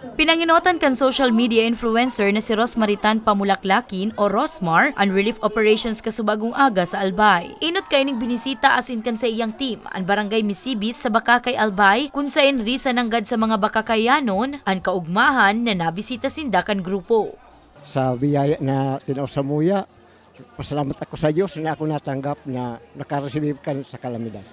Pinanginotan kan social media influencer na si Rosmaritan Pamulaklakin o Rosmar ang relief operations kasubagong aga sa Albay. Inot kay ning binisita asin kan sa iyang team ang barangay Misibis sa Bakakay Albay kung sain risa nanggad sa mga Bakakayanon ang kaugmahan na nabisita sinda kan grupo. sa biyaya na tinaw sa muya. Pasalamat ako sa Diyos na ako natanggap na nakaresibib kan sa kalamidad.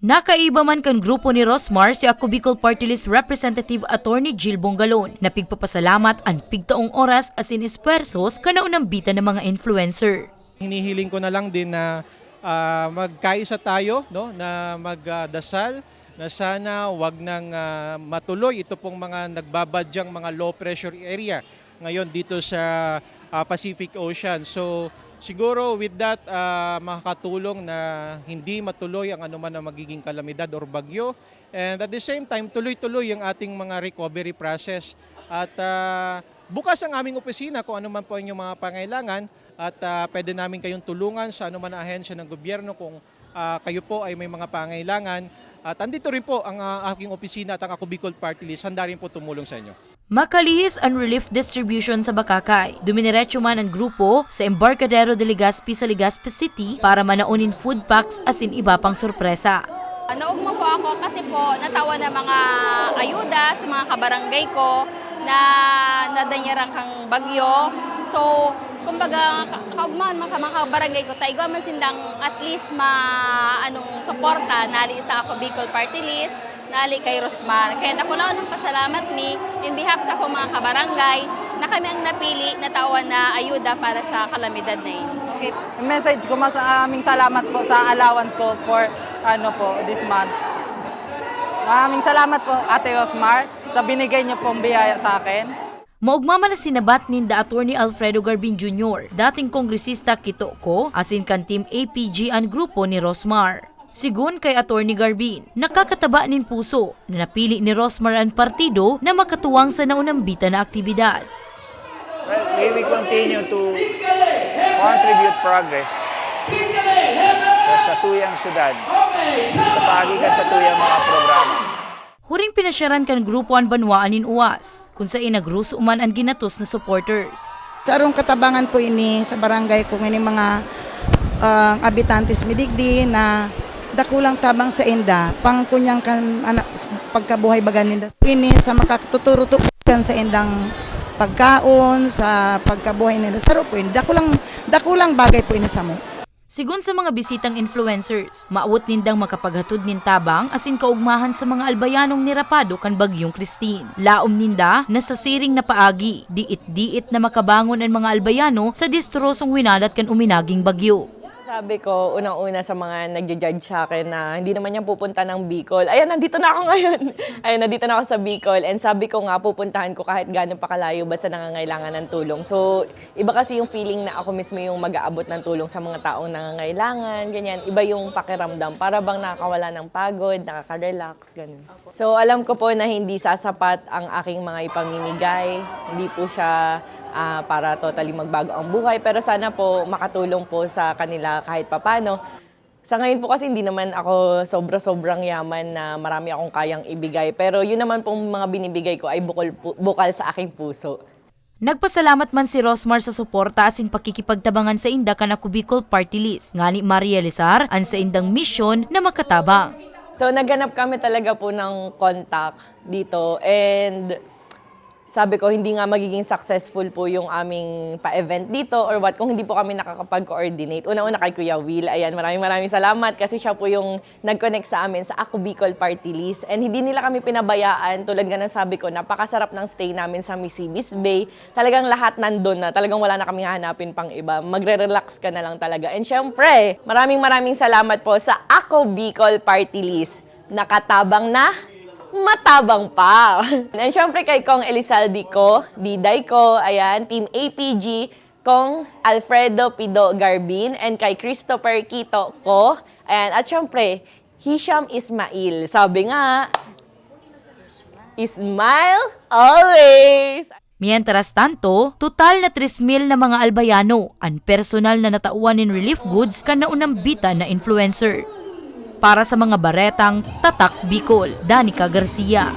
Nakaiba man kan grupo ni Rosmar si ako Bicol Party List Representative Attorney Jill Bongalon na pigpapasalamat ang pigtaong oras asin espersos kanaunang bita ng mga influencer. Hinihiling ko na lang din na ah, magkaisa tayo, no? na magdasal na sana wag nang ah, matuloy ito pong mga nagbabadyang mga low pressure area ngayon dito sa ah, Pacific Ocean. So siguro with that ah, makakatulong na hindi matuloy ang anuman na magiging kalamidad or bagyo and at the same time tuloy-tuloy ang ating mga recovery process at ah, bukas ang aming opisina kung ano man po inyong mga pangailangan at ah, pwede namin kayong tulungan sa anuman ahensya ng gobyerno kung ah, kayo po ay may mga pangailangan. At andito rin po ang ah, aking opisina at ang ako Party List. Handa rin po tumulong sa inyo. Makalihis ang relief distribution sa Bakakay. Duminerecho man ang grupo sa Embarcadero de Legazpi sa Legazpi City para manaunin food packs asin iba pang sorpresa. Naugmo po ako kasi po natawa na mga ayuda sa mga kabarangay ko na nadanyarang kang bagyo. So, kumbaga, ka- kaugmahan mga mga kabarangay ko, tayo man sindang at least ma anong suporta nali sa ako Bicol Party List, nali kay Rosmar. Kaya ako lang ng pasalamat ni in behalf sa akong mga kabarangay na kami ang napili na tawa na ayuda para sa kalamidad na yun. Okay. Message ko, mas aming salamat po sa allowance ko for ano po, this month. Maraming salamat po, Ate Rosmar, sa binigay niyo pong biyaya sa akin. Maugma man na sinabat ni da Attorney Alfredo Garbin Jr., dating kongresista Kito ko, asin kan Team APG ang grupo ni Rosmar. Sigun kay Attorney Garbin, nakakataba nin puso na napili ni Rosmar ang partido na makatuwang sa naunang bita na aktibidad. Well, we will continue to contribute progress sa, tuyang syudad, sa pagigan sa tuyang mga programa. Huring pinasyaran kan grupo ang banwaan nin uwas, kung sa inagruso man ang ginatos na supporters. Sa arong katabangan po ini sa barangay kung ini mga ah, abitantes midigdi na dakulang tabang sa inda pang kunyang kan anak pagkabuhay bagan ninda ini sa makatuturo sa indang pagkaon sa pagkabuhay nila sa po ini dakulang dakulang bagay po ini sa mo Sigun sa mga bisitang influencers, maawot nindang makapaghatod nin tabang asin kaugmahan sa mga albayanong nirapado kan bagyong Christine. Laom ninda na sa siring na paagi, diit-diit na makabangon ang mga albayano sa distrosong winalat kan uminaging bagyo. Sabi ko, unang-una sa mga nagja-judge sa akin na hindi naman yan pupunta ng Bicol. Ayan, nandito na ako ngayon. Ayan, nandito na ako sa Bicol. And sabi ko nga, pupuntahan ko kahit gano'n pa kalayo basta nangangailangan ng tulong. So, iba kasi yung feeling na ako mismo yung mag-aabot ng tulong sa mga taong nangangailangan, ganyan. Iba yung pakiramdam. Para bang nakakawala ng pagod, nakaka-relax, ganun. So, alam ko po na hindi sasapat ang aking mga ipamimigay. Hindi po siya ah, para totally magbago ang buhay. Pero sana po makatulong po sa kanila kahit papano. Sa ngayon po kasi hindi naman ako sobra-sobrang yaman na marami akong kayang ibigay. Pero yun naman pong mga binibigay ko ay bukal, bukal sa aking puso. Nagpasalamat man si Rosmar sa suporta asin pakikipagtabangan sa inda kan ako Bicol Party List. Ngani Maria Lizar ang sa indang misyon na makatabang. So naghanap kami talaga po ng contact dito and sabi ko hindi nga magiging successful po yung aming pa-event dito or what kung hindi po kami nakakapag-coordinate. Una-una kay Kuya Will, ayan maraming maraming salamat kasi siya po yung nag-connect sa amin sa Ako Bicol Party List and hindi nila kami pinabayaan tulad nga ng sabi ko napakasarap ng stay namin sa Misibis Bay. Talagang lahat nandun na, talagang wala na kami hanapin pang iba. Magre-relax ka na lang talaga. And syempre, maraming maraming salamat po sa Ako Bicol Party List. Nakatabang na matabang pa. And syempre kay Kong Elizalde ko, Diday ko, ayan, Team APG, Kong Alfredo Pido Garbin, and kay Christopher Quito ko, ayan, at syempre, Hisham Ismail. Sabi nga, Smile always! Mientras tanto, total na 3,000 na mga albayano ang personal na natauan in relief goods kan naunang bita na influencer. Para sa mga baretang Tatak Bicol, Danica Garcia.